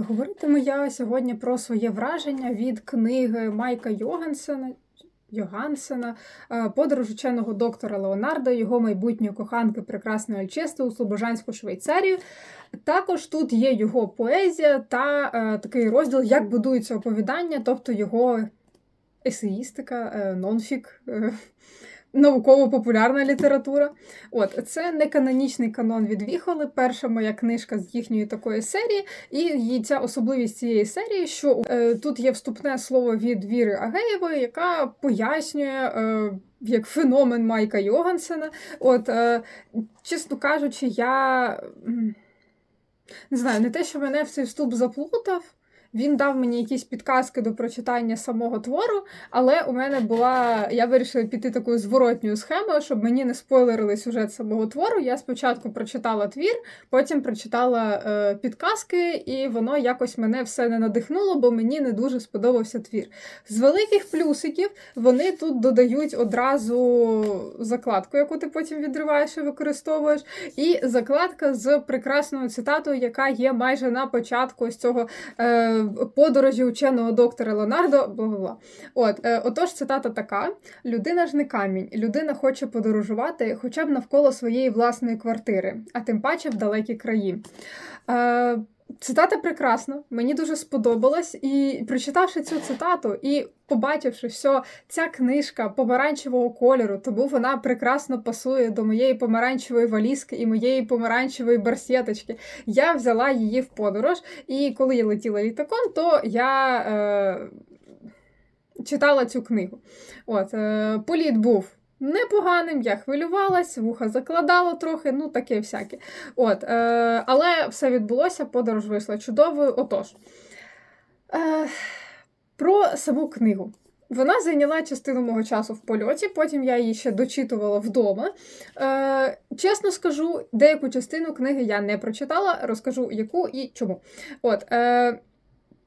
Говоритиму я сьогодні про своє враження від книги Майка Йогансена. Йогансена, е, подорож ученого доктора Леонардо, його майбутньої коханки прекрасної Альчести у Слобожанську Швейцарію. Також тут є його поезія та е, такий розділ, як будується оповідання, тобто його есеїстика, е, нонфік. Е, Науково-популярна література. От це не канонічний канон від Віхоли, перша моя книжка з їхньої такої серії, і її ця особливість цієї серії, що е, тут є вступне слово від Віри Агеєвої, яка пояснює. Е, як феномен Майка Йогансена. От, е, чесно кажучи, я не знаю, не те, що мене в цей вступ заплутав. Він дав мені якісь підказки до прочитання самого твору, але у мене була. Я вирішила піти такою зворотньою схемою, щоб мені не спойлерили сюжет самого твору. Я спочатку прочитала твір, потім прочитала е, підказки, і воно якось мене все не надихнуло, бо мені не дуже сподобався твір. З великих плюсиків вони тут додають одразу закладку, яку ти потім відриваєш і використовуєш. І закладка з прекрасною цитатою, яка є майже на початку ось цього. Е, подорожі ученого доктора Леонардо. бла-бла-бла. От, е, Отож, цитата така: людина ж не камінь, людина хоче подорожувати хоча б навколо своєї власної квартири, а тим паче в далекі краї. Цитата прекрасна, мені дуже сподобалась. І прочитавши цю цитату і побачивши, що ця книжка помаранчевого кольору, тому вона прекрасно пасує до моєї помаранчевої валізки і моєї помаранчевої барсеточки, я взяла її в подорож. І коли я летіла літаком, то я е, читала цю книгу. От, е, Політ був непоганим, я хвилювалась, вуха закладало трохи, ну таке всяке. От, е, Але все відбулося, подорож вийшла чудовою. Отож, е, про саму книгу. Вона зайняла частину мого часу в польоті, потім я її ще дочитувала вдома. Е, Чесно скажу, деяку частину книги я не прочитала, розкажу яку і чому. От, е,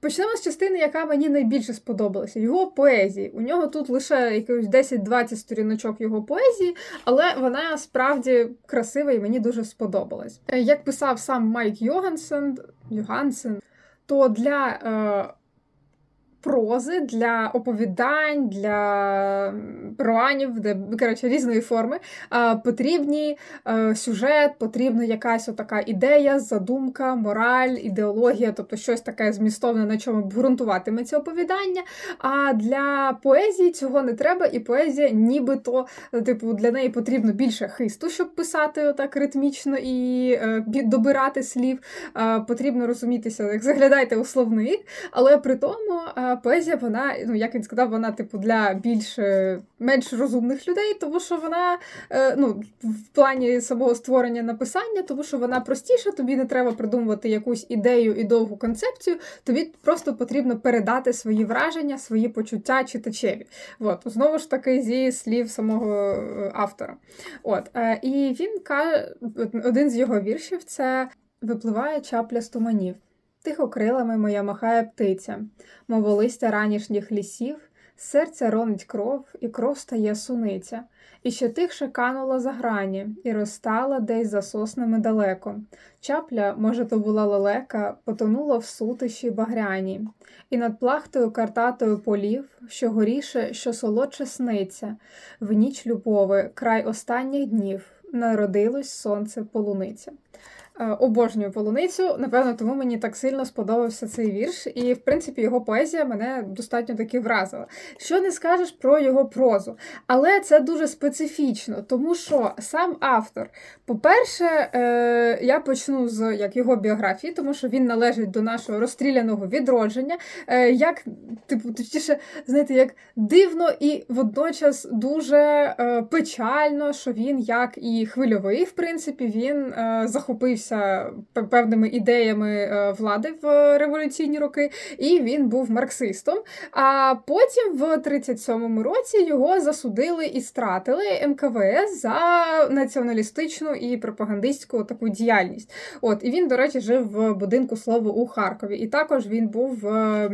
Почнемо з частини, яка мені найбільше сподобалася. Його поезії. У нього тут лише якихось 10-20 сторіночок його поезії, але вона справді красива і мені дуже сподобалась. Е, як писав сам Майк Йогансен, Йогансен, то для е, прози, для оповідань, для романів, де коротше, різної форми потрібні е, сюжет, потрібна якась така ідея, задумка, мораль, ідеологія, тобто щось таке змістовне, на чому ґрунтуватиметься оповідання. А для поезії цього не треба, і поезія, нібито, типу, для неї потрібно більше хисту, щоб писати отак ритмічно і е, добирати слів. Потрібно розумітися, як заглядайте у словник, але при тому поезія, вона, ну як він сказав, вона типу для більш е, менш розумних людей, тому що вона е, ну, в плані самого створення написання, тому що вона простіша, тобі не треба придумувати якусь ідею і довгу концепцію, тобі просто потрібно передати свої враження, свої почуття читачеві. От, знову ж таки, зі слів самого е, автора. От, І він каже, один з його віршів це випливає чапля з туманів. Тихо крилами моя махає птиця, мов листя ранішніх лісів, серце ронить кров, і кров стає суниця, і ще тихше канула за грані, і розстала десь за соснами далеко. Чапля, може, то була лелека, потонула в сутиші багряні, і над плахтою картатою полів, що горіше, що солодше сниться, в ніч любови, край останніх днів, народилось сонце полуниця. Е, обожнюю полуницю, напевно, тому мені так сильно сподобався цей вірш, і, в принципі, його поезія мене достатньо таки вразила. Що не скажеш про його прозу, але це дуже специфічно, тому що сам автор, по-перше, е, я почну з як його біографії, тому що він належить до нашого розстріляного відродження. Е, як, типу, точніше, знаєте, як дивно і водночас дуже печально, що він, як і хвильовий, в принципі, він захопився цікавився певними ідеями е, влади в революційні роки, і він був марксистом. А потім, в 37-му році, його засудили і стратили НКВС за націоналістичну і пропагандистську таку діяльність. От і він, до речі, жив в будинку слово у Харкові. І також він був в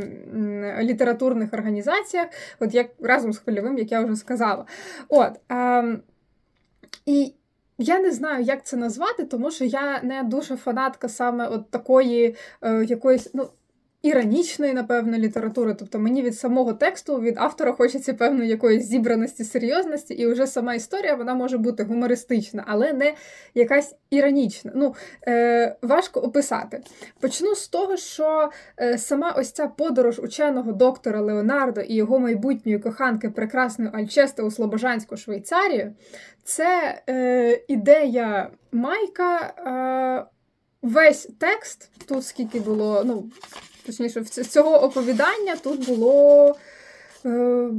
літературних організаціях, от як разом з хвильовим, як я вже сказала. От. А, ем, і я не знаю, як це назвати, тому що я не дуже фанатка саме от такої е, якоїсь. ну, іронічної, напевно, літератури. Тобто мені від самого тексту, від автора хочеться певної якоїсь зібраності, серйозності, і вже сама історія вона може бути гумористична, але не якась іронічна. Ну, е, Важко описати. Почну з того, що е, сама ось ця подорож ученого доктора Леонардо і його майбутньої коханки прекрасної Альчести у Слобожанську Швейцарію, це е, ідея Майка. Е, Весь текст, тут скільки було, ну, точніше, з цього оповідання тут було е,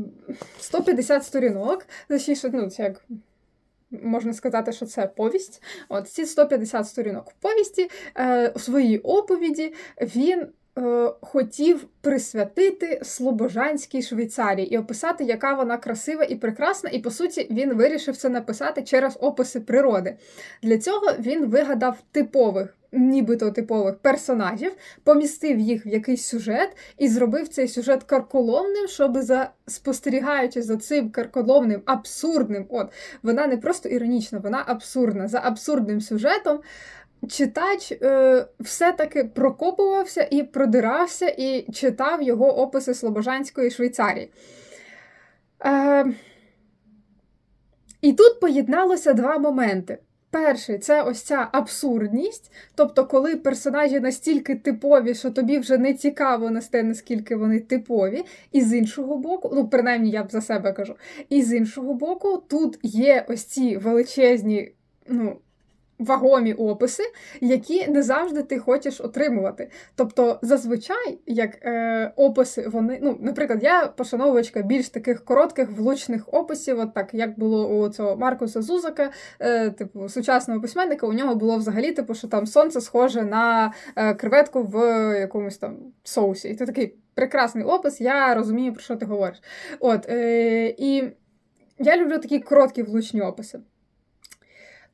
150 сторінок. Точніше, ну, як можна сказати, що це повість. От ці 150 сторінок в повісті е, у своїй оповіді він. е, Хотів присвятити Слобожанській Швейцарії і описати, яка вона красива і прекрасна, і по суті він вирішив це написати через описи природи. Для цього він вигадав типових нібито типових персонажів, помістив їх в якийсь сюжет і зробив цей сюжет карколомним, щоб за спостерігаючи за цим карколомним, абсурдним, от вона не просто іронічна, вона абсурдна. За абсурдним сюжетом. Читач е, все-таки прокопувався і продирався, і читав його описи Слобожанської Швейцарії. Е, І тут поєдналося два моменти. Перший це ось ця абсурдність, тобто, коли персонажі настільки типові, що тобі вже не цікаво нести, наскільки вони типові, і з іншого боку, ну принаймні я б за себе кажу, і з іншого боку, тут є ось ці величезні, ну вагомі описи, які не завжди ти хочеш отримувати. Тобто, зазвичай, як е, описи, вони, ну, наприклад, я пошановувачка більш таких коротких влучних описів, от так як було у цього Маркуса Зузака, е, типу сучасного письменника, у нього було взагалі, типу, що там сонце схоже на е, креветку в якомусь там соусі. І це такий прекрасний опис, я розумію, про що ти говориш. От, е, І я люблю такі короткі влучні описи.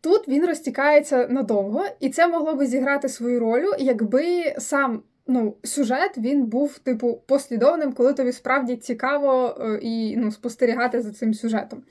Тут він розтікається надовго, і це могло би зіграти свою роль, якби сам ну, сюжет він був, типу, послідовним, коли тобі справді цікаво е, і ну, спостерігати за цим сюжетом.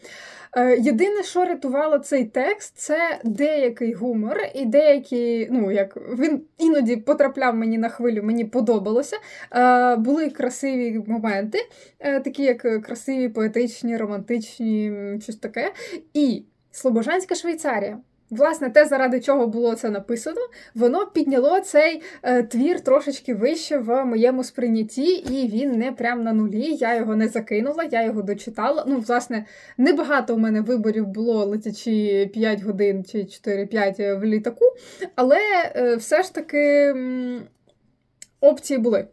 Е, єдине, що рятувало цей текст, це деякий гумор, і деякі, ну як він іноді потрапляв мені на хвилю, мені подобалося. Е, були красиві моменти, такі як красиві, поетичні, романтичні, щось таке. І Слобожанська Швейцарія. Власне, те, заради чого було це написано, воно підняло цей е, твір трошечки вище в моєму сприйнятті, і він не прям на нулі. Я його не закинула, я його дочитала. Ну, власне, небагато у мене виборів було летячи 5 годин чи 4-5 в літаку, але е, все ж таки м, опції були.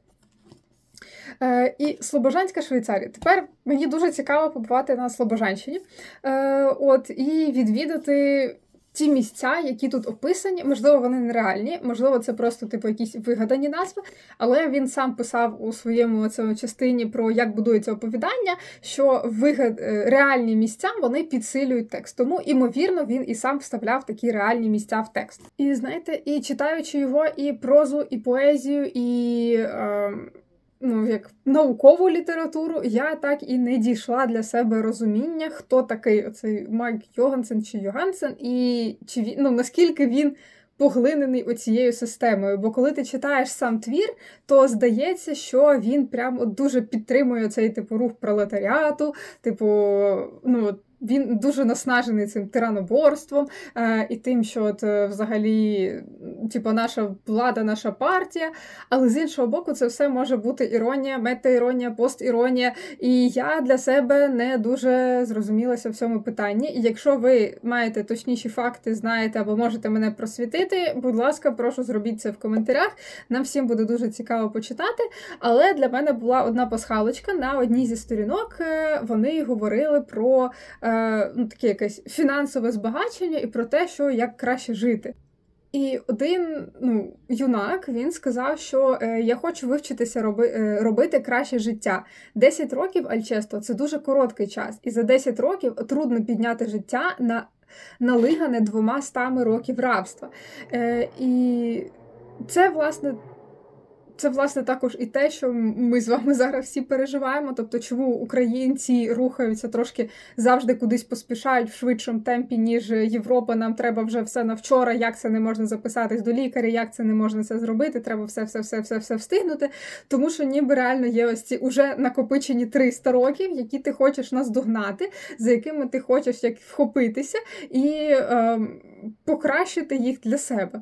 Е, І Слобожанська Швейцарія. Тепер мені дуже цікаво побувати на Слобожанщині е, от, і відвідати. Ті місця, які тут описані, можливо, вони нереальні, можливо, це просто типу якісь вигадані назви. Але він сам писав у своєму цьому частині про як будується оповідання, що вигад е, реальні місця вони підсилюють текст. Тому, імовірно, він і сам вставляв такі реальні місця в текст. І знаєте, і читаючи його, і прозу, і поезію, і. Е, ну, як наукову літературу, я так і не дійшла для себе розуміння, хто такий оцей Майк Йогансен чи Йогансен, і чи він, ну, наскільки він поглинений оцією системою. Бо коли ти читаєш сам твір, то здається, що він прям дуже підтримує цей типу рух пролетаріату, типу, ну. Він дуже наснажений цим тираноборством е, і тим, що от е, взагалі, типу, наша влада, наша партія. Але з іншого боку, це все може бути іронія, метаіронія, постіронія. І я для себе не дуже зрозумілася в цьому питанні. І якщо ви маєте точніші факти, знаєте або можете мене просвітити, будь ласка, прошу зробіть це в коментарях. Нам всім буде дуже цікаво почитати. Але для мене була одна пасхалочка на одній зі сторінок. Е, вони говорили про. Е, ну, таке якесь фінансове збагачення і про те, що як краще жити. І один ну, юнак він сказав, що е, я хочу вивчитися роби, е, робити краще життя. 10 років Альчесто це дуже короткий час, і за 10 років трудно підняти життя на налигане двома стами років рабства. Е, І це, власне, це власне також і те, що ми з вами зараз всі переживаємо. Тобто, чому українці рухаються трошки завжди кудись поспішають в швидшому темпі, ніж Європа. Нам треба вже все на вчора. Як це не можна записатись до лікаря, як це не можна це зробити? Треба все, все, все, все, все встигнути. Тому що ніби реально є ось ці уже накопичені 300 років, які ти хочеш наздогнати, за якими ти хочеш як вхопитися і е, покращити їх для себе.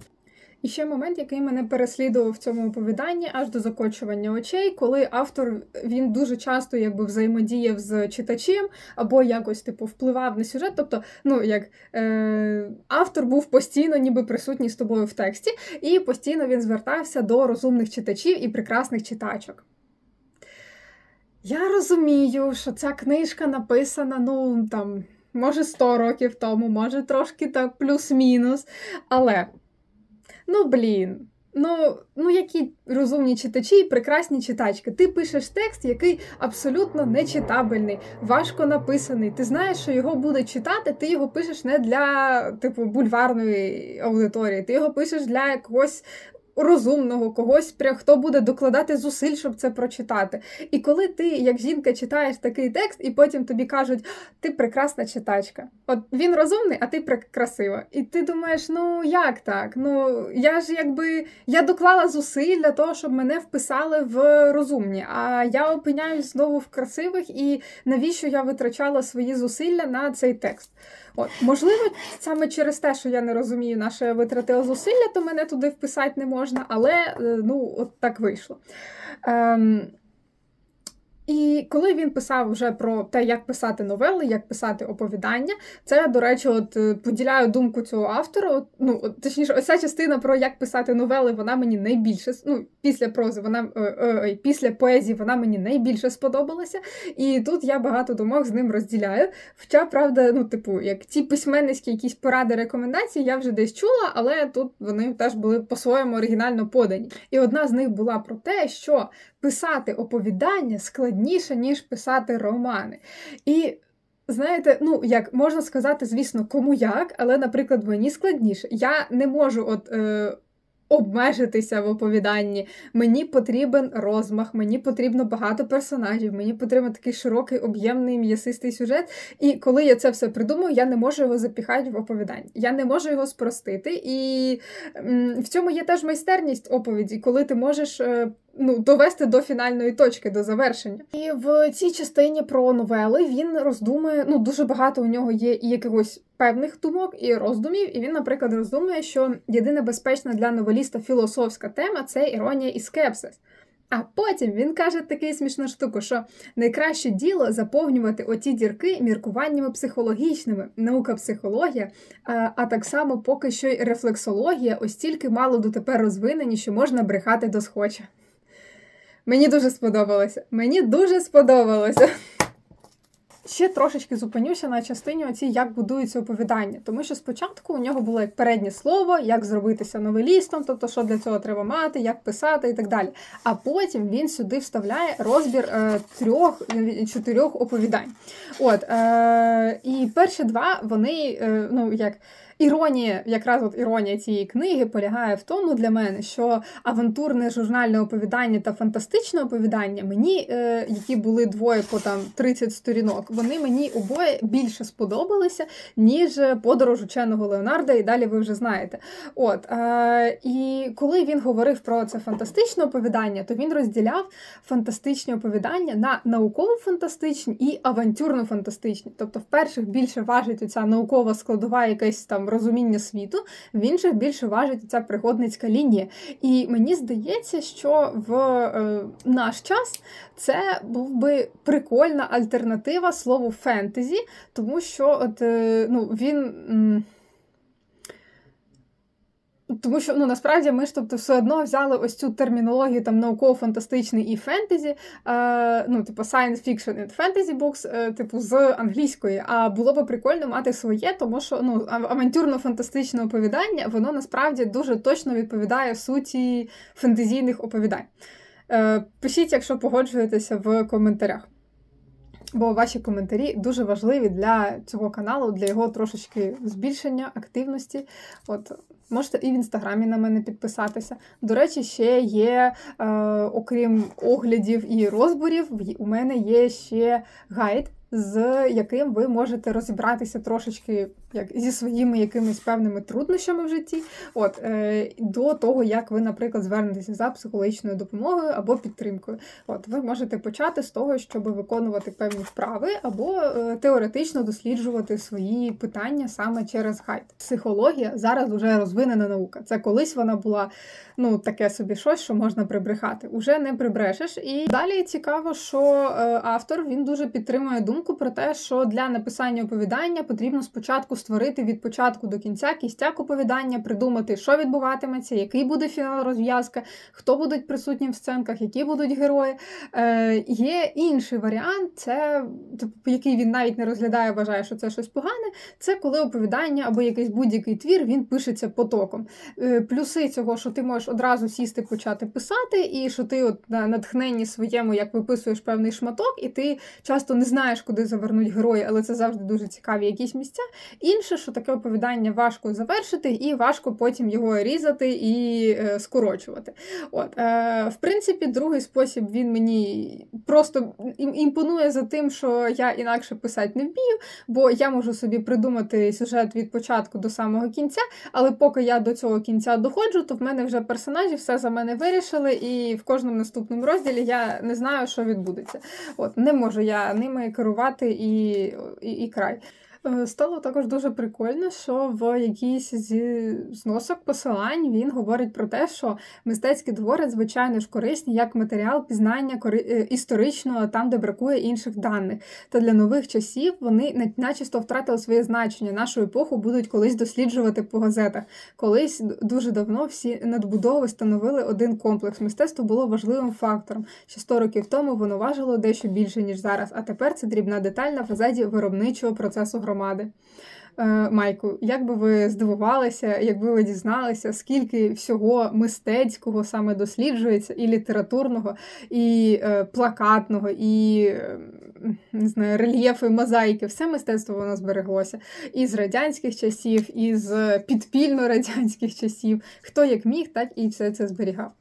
І ще момент, який мене переслідував в цьому оповіданні аж до закочування очей, коли автор він дуже часто якби взаємодіяв з читачем або якось типу впливав на сюжет. Тобто, ну як е, автор був постійно, ніби присутній з тобою в тексті, і постійно він звертався до розумних читачів і прекрасних читачок. Я розумію, що ця книжка написана, ну там, може 100 років тому, може трошки так плюс-мінус. Але, ну блін, ну, ну які розумні читачі і прекрасні читачки. Ти пишеш текст, який абсолютно нечитабельний, важко написаний. Ти знаєш, що його буде читати, ти його пишеш не для типу бульварної аудиторії, ти його пишеш для якогось розумного, когось, хто буде докладати зусиль, щоб це прочитати. І коли ти, як жінка, читаєш такий текст, і потім тобі кажуть, ти прекрасна читачка. От він розумний, а ти красива. І ти думаєш, ну як так? Ну я ж якби я доклала зусиль для того, щоб мене вписали в розумні. А я опиняюсь знову в красивих, і навіщо я витрачала свої зусилля на цей текст? От, Можливо, саме через те, що я не розумію, наше витратила зусилля, то мене туди вписати не можна, але е, ну, от так вийшло. Ем, і коли він писав вже про те, як писати новели, як писати оповідання, це, до речі, от е, поділяю думку цього автора. Ну, точніше, ось ця частина про як писати новели, вона мені найбільше ну, після прози, вона е, е, після поезії вона мені найбільше сподобалася. І тут я багато думок з ним розділяю. Хоча, правда, ну, типу, як ті письменницькі якісь поради, рекомендації, я вже десь чула, але тут вони теж були по-своєму оригінально подані. І одна з них була про те, що писати оповідання складніше, ніж писати романи. І знаєте, ну як можна сказати, звісно, кому як, але, наприклад, мені складніше. Я не можу от. Е, Обмежитися в оповіданні. Мені потрібен розмах, мені потрібно багато персонажів, мені потрібен такий широкий, об'ємний, м'ясистий сюжет. І коли я це все придумаю, я не можу його запіхати в оповідання. Я не можу його спростити. І м, в цьому є теж майстерність оповіді, коли ти можеш. Е, ну, довести до фінальної точки, до завершення. І в цій частині про новели він роздумує, ну, дуже багато у нього є і якихось певних думок і роздумів. І він, наприклад, роздумує, що єдина безпечна для новеліста філософська тема це іронія і скепсис. А потім він каже таку смішну штуку, що найкраще діло заповнювати оті дірки міркуваннями психологічними, наука психологія, а, так само поки що й рефлексологія, ось тільки мало дотепер розвинені, що можна брехати до схоча. Мені дуже сподобалося. Мені дуже сподобалося. Ще трошечки зупинюся на частині оці, як будується оповідання. Тому що спочатку у нього було як переднє слово, як зробитися новелістом, тобто що для цього треба мати, як писати і так далі. А потім він сюди вставляє розбір е, трьох чотирьох оповідань. От, е, І перші два вони, е, ну як. Іронія, якраз от іронія цієї книги полягає в тому для мене, що авантурне журнальне оповідання та фантастичне оповідання мені, е, які були двоє по там 30 сторінок, вони мені обоє більше сподобалися, ніж подорож ученого Леонарда, і далі ви вже знаєте. От е, І коли він говорив про це фантастичне оповідання, то він розділяв фантастичні оповідання на науково-фантастичні і авантюрно-фантастичні. Тобто, в перших більше важить ця наукова складова якась там розуміння світу, в інших більше важить ця пригодницька лінія. І мені здається, що в е, наш час це був би прикольна альтернатива слову фентезі, тому що от, е, ну, він. Тому що ну насправді ми ж тобто все одно взяли ось цю термінологію там науково-фантастичний і фентезі, е, ну, типу science fiction and fantasy books, е, типу з англійської. А було би прикольно мати своє, тому що ну, авантюрно-фантастичне оповідання, воно насправді дуже точно відповідає суті фентезійних оповідань. Е, Пишіть, якщо погоджуєтеся в коментарях. Бо ваші коментарі дуже важливі для цього каналу, для його трошечки збільшення активності. От можете і в інстаграмі на мене підписатися. До речі, ще є, е, окрім оглядів і розборів, у мене є ще гайд. З яким ви можете розібратися трошечки як зі своїми якимись певними труднощами в житті, от е, до того, як ви, наприклад, звернетеся за психологічною допомогою або підтримкою. От ви можете почати з того, щоб виконувати певні вправи, або е, теоретично досліджувати свої питання саме через гайд. Психологія зараз вже розвинена наука. Це колись вона була ну таке собі щось, що можна прибрехати. Уже не прибрешеш. І далі цікаво, що е, автор він дуже підтримує думку про те, що для написання оповідання потрібно спочатку створити від початку до кінця кістяк оповідання, придумати, що відбуватиметься, який буде фінал розв'язка, хто будуть присутні в сценках, які будуть герої. Е, Є інший варіант, це типу, який він навіть не розглядає, вважає, що це щось погане. Це коли оповідання або якийсь будь-який твір він пишеться потоком. Е, Плюси цього, що ти можеш одразу сісти почати писати, і що ти от на натхненні своєму, як виписуєш певний шматок, і ти часто не знаєш, куди завернуть герої, але це завжди дуже цікаві якісь місця. Інше, що таке оповідання важко завершити, і важко потім його різати і е, скорочувати. От, е, в принципі, другий спосіб він мені просто імпонує за тим, що я інакше писати не вмію, бо я можу собі придумати сюжет від початку до самого кінця, але поки я до цього кінця доходжу, то в мене вже персонажі все за мене вирішили, і в кожному наступному розділі я не знаю, що відбудеться. От не можу я ними керувати і, і, і край. Е, Стало також дуже прикольно, що в якійсь зі зносок посилань він говорить про те, що мистецькі твори, звичайно ж, корисні як матеріал пізнання е, історичного там, де бракує інших даних. Та для нових часів вони на- начисто втратили своє значення. Нашу епоху будуть колись досліджувати по газетах. Колись дуже давно всі надбудови становили один комплекс. Мистецтво було важливим фактором. Ще 100 років тому воно важило дещо більше, ніж зараз, а тепер це дрібна деталь на фазаді виробничого процесу громади. Е, Майку, як би ви здивувалися, якби ви дізналися, скільки всього мистецького саме досліджується, і літературного, і е, плакатного, і е, не знаю, рельєфи, мозаїки, все мистецтво воно збереглося і з радянських часів, і з підпільно радянських часів. Хто як міг, так і все це зберігав.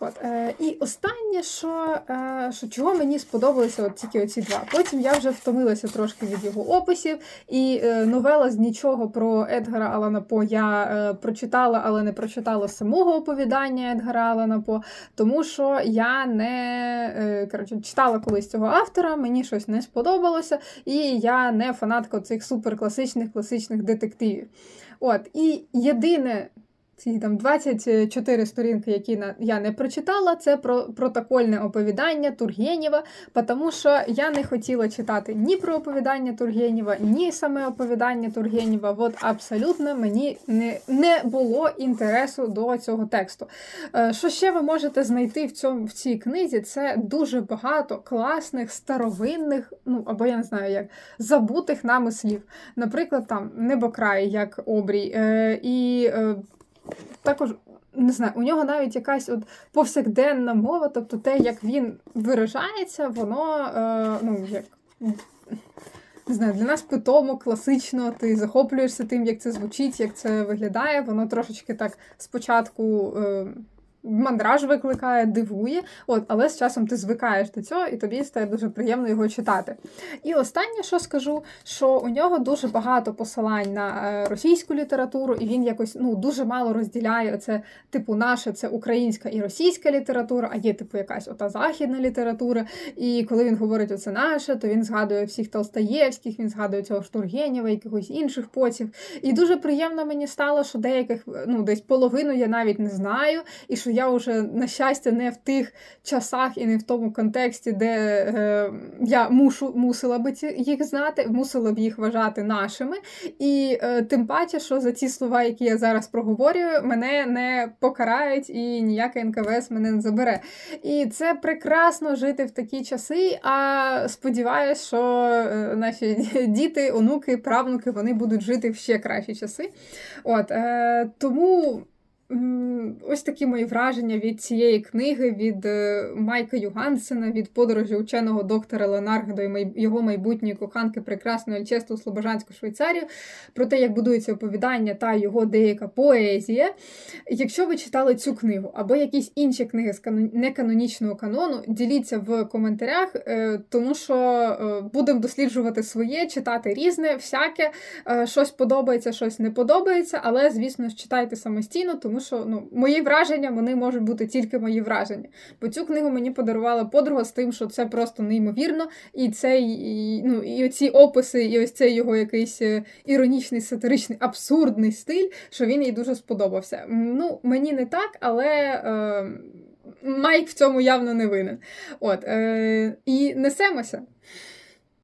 От, е, і останнє, що, е, що чого мені сподобалося, от тільки оці два. Потім я вже втомилася трошки від його описів, і е, новела з нічого про Едгара Алана По я е, прочитала, але не прочитала самого оповідання Едгара Алана По, тому що я не е, коротше, читала колись цього автора, мені щось не сподобалося, і я не фанатка цих суперкласичних класичних детективів. От, і єдине. Ці там 24 сторінки, які я не прочитала, це про протокольне оповідання Тургенєва, тому що я не хотіла читати ні про оповідання Тургенєва, ні саме оповідання Тургенєва. От абсолютно мені не, не було інтересу до цього тексту. Е, Що ще ви можете знайти в цьому в цій книзі? Це дуже багато класних, старовинних, ну або я не знаю як забутих нами слів. Наприклад, там небокрай, як обрій, е, і е, також. Не знаю, у нього навіть якась от повсякденна мова, тобто те, як він виражається, воно е, ну як не знаю, для нас питомо, класично, ти захоплюєшся тим, як це звучить, як це виглядає. Воно трошечки так спочатку. Е, Мандраж викликає, дивує, от, але з часом ти звикаєш до цього, і тобі стає дуже приємно його читати. І останнє, що скажу, що у нього дуже багато посилань на е, російську літературу, і він якось ну дуже мало розділяє це, типу, наше це українська і російська література, а є типу якась ота західна література. І коли він говорить оце наше, то він згадує всіх Толстаєвських, він згадує цього Штургенєва, якихось інших потів. І дуже приємно мені стало, що деяких, ну десь половину я навіть не знаю, і що я вже, на щастя, не в тих часах і не в тому контексті, де е, я мушу, мусила би їх знати, мусила б їх вважати нашими. І е, тим паче, що за ті слова, які я зараз проговорюю, мене не покарають і ніяке НКВС мене не забере. І це прекрасно жити в такі часи. А сподіваюся, що е, наші діти, онуки, правнуки вони будуть жити в ще кращі часи. От е, тому. Ось такі мої враження від цієї книги, від е, Майка Югансена, від подорожі ученого доктора Леонарда до його майбутньої коханки прекрасної Альчесту Слобожанську Швейцарію, про те, як будується оповідання та його деяка поезія. Якщо ви читали цю книгу або якісь інші книги з неканонічного канону, діліться в коментарях, е, тому що е, будемо досліджувати своє, читати різне, всяке. Щось подобається, щось не подобається, але, звісно читайте самостійно, тому що ну, мої враження вони можуть бути тільки мої враження. Бо цю книгу мені подарувала подруга з тим, що це просто неймовірно, і цей, і, ну, і оці описи, і ось цей його якийсь е, іронічний, сатиричний, абсурдний стиль, що він їй дуже сподобався. Ну, мені не так, але. Е, Майк в цьому явно не винен. От, е, і несемося.